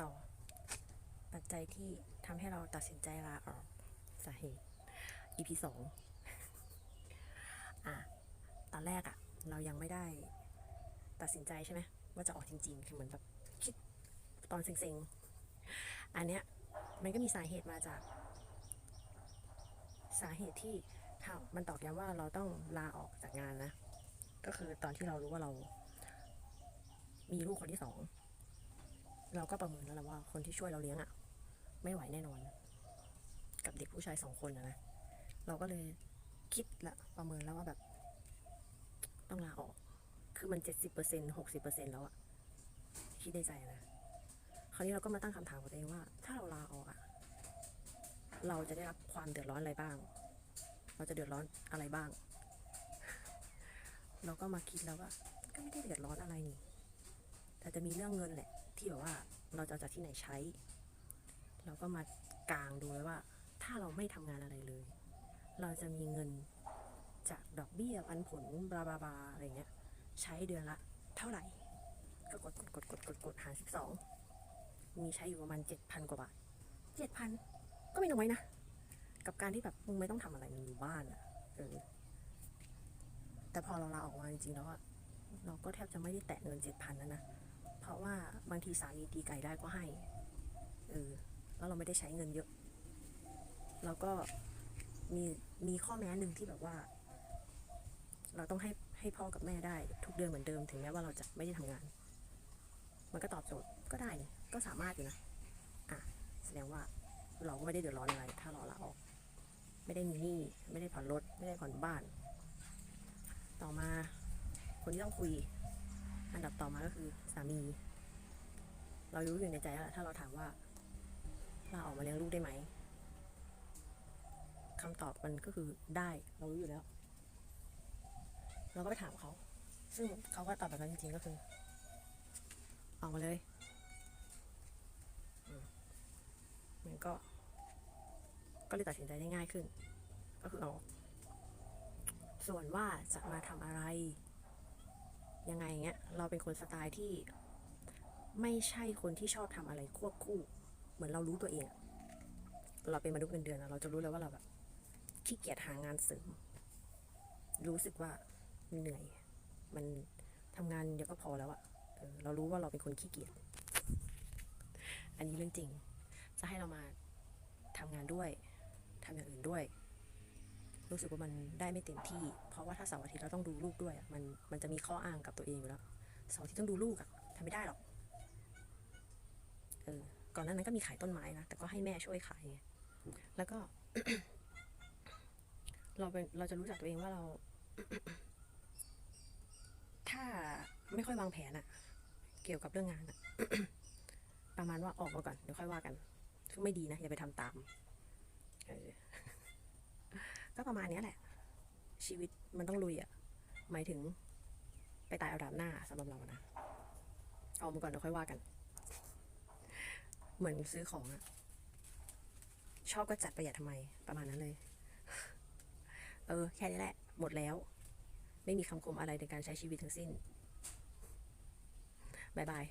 ต่อ ปัจจัยที่ทำให้เราตัดสินใจลาออกสาเหตุ EP สองอะตอนแรกอะเรายังไม่ได้ตัดสินใจใช่ไหมว่าจะออกจริงๆคือเหมือนแบบคิดตอนเซ็งๆ อันเนี้ยมันก็มีสาเหตุมาจาก สาเหตุที่ทำมันตอกย้ำว่าเราต้องลาออกจากงานนะ ก็คือตอนที่เรารู้ว่าเรา มีลูกคนที่สอง เราก็ประเมินแล้วแหละว่าคนที่ช่วยเราเลี้ยงอะ่ะ ไม่ไหวแน่นอน กับเด็กผู้ชายสองคนนะนะเราก็เลยคิดละประเมินแล้วว่าแบบ ต้องลาออก คือมันเจ็ดสิบเปอร์เซ็นหกสิบเปอร์เซ็นแล้วอะคิดในใจนะ คราวนี้เราก็มาตั้งคำถามกับตัวเองว่า ถ้าเราลาออกอะเราจะได้รับความเดือดร้อนอะไรบ้าง เราจะเดือดร้อนอะไรบ้าง เราก็มาคิดแล้วว่า ก็ไม่ได้เดือดร้อนอะไรนี่แต่จะมีเรื่องเงินแหละที่แบบว่าเราจะเอาจากที่ไหนใช้ เราก็มากางดูไว้ว่า ถ้าเราไม่ทำงานอะไรเลย เราจะมีเงินจากดอกเบี้ยปันผลบลาบลาบลาอะไรเงี้ย ใช้เดือนละ เท่าไหร่ ก็กดกดกดกดกดกดหารสิบสองมีใช้อยู่ประมาณเจ็ดพันกว่าบาทเจ็ดพันก็ไม่น้อยนะ กับการที่แบบมึงไม่ต้องทำอะไรมึงอยู่บ้านอะเออแต่พอเราลาออกมาจริงๆแล้วอะเราก็แทบจะไม่ได้แตะเงินเจ็ดพันแล้วนะ เพราะว่าบางทีสามีตีไก่ได้ก็ให้เออแล้วเราไม่ได้ใช้เงินเยอะ แล้วก็มีมีข้อแม้หนึ่งที่แบบว่า เราต้องให้ให้พ่อกับแม่ได้ ทุกเดือนเหมือนเดิมถึงแม้ว่าเราจะไม่ได้ทำงาน มันก็ตอบโจทย์ก็ได้นี่ก็สามารถอยู่นะอะแสดงว่าเราก็ไม่ได้เดือดร้อนอะไร ถ้าเราลาออก ไม่ได้มีหนี้ไม่ได้ผ่อนรถ ไม่ได้ผ่อนบ้าน ต่อมาคนที่ต้องคุย อันดับต่อมาก็คือสามี เรารู้อยู่ในใจแล้วถ้าเราถามว่าลาออกมาเลี้ยงลูกได้ไหมคำตอบมันก็คือได้เรารู้อยู่แล้ว เราก็ไปถามเขา ซึ่งเขาก็ตอบแบบนั้นจริงๆก็คือ ออกมาเลยมันก็ ก็เลยตัดสินใจได้ง่ายขึ้น ก็คือเอาส่วนว่าจะมาทำอะไร ยังไงเงี้ยเราเป็นคนสไตล์ที่ไม่ใช่คนที่ชอบทำอะไรควบคู่ เหมือนเรารู้ตัวเอง เราเป็นมนุษย์เงินเดือนอะเราจะรู้เลยว่าเราแบบขี้เกียจหางานเสริม รู้สึกว่าเหนื่อย มันทำงานเดียวก็พอแล้วอะเออเรารู้ว่าเราเป็นคนขี้เกียจ อันนี้เรื่องจริง จะให้เรามาทำงานด้วยทำอย่างอื่นด้วย รู้สึกว่ามันได้ไม่เต็มที่ เพราะว่าถ้าเสาร์อาทิตย์เราต้องดูลูกด้วยมันมันจะมีข้ออ้างกับตัวเองอยู่แล้วเสาร์อาทิตย์ต้องดูลูกอะทำไม่ได้หรอกเออก่อนหน้านั้นก็มีขายต้นไม้นะแต่ก็ให้แม่ช่วยขายไงแล้วก็ เราเป็นเราจะรู้จักตัวเองว่าเรา ถ้าไม่ค่อยวางแผนอะเกี่ยวกับเรื่องงานอะประมาณว่าออกมาก่อนเดี๋ยวค่อยว่ากันคือไม่ดีนะอย่าไปทำตามเออ ประมาณนี้แหละ ชีวิตมันต้องลุยอะหมายถึงไปตายเอาดาบหน้าสำหรับเรานะออกมาก่อนเดี๋ยวค่อยว่ากัน เหมือนซื้อของอะชอบก็จัดประหยัดทำไมประมาณนั้นเลย เออ แค่นี้แหละ หมดแล้ว ไม่มีคำคมอะไรในการใช้ชีวิตทั้งสิ้นบายบาย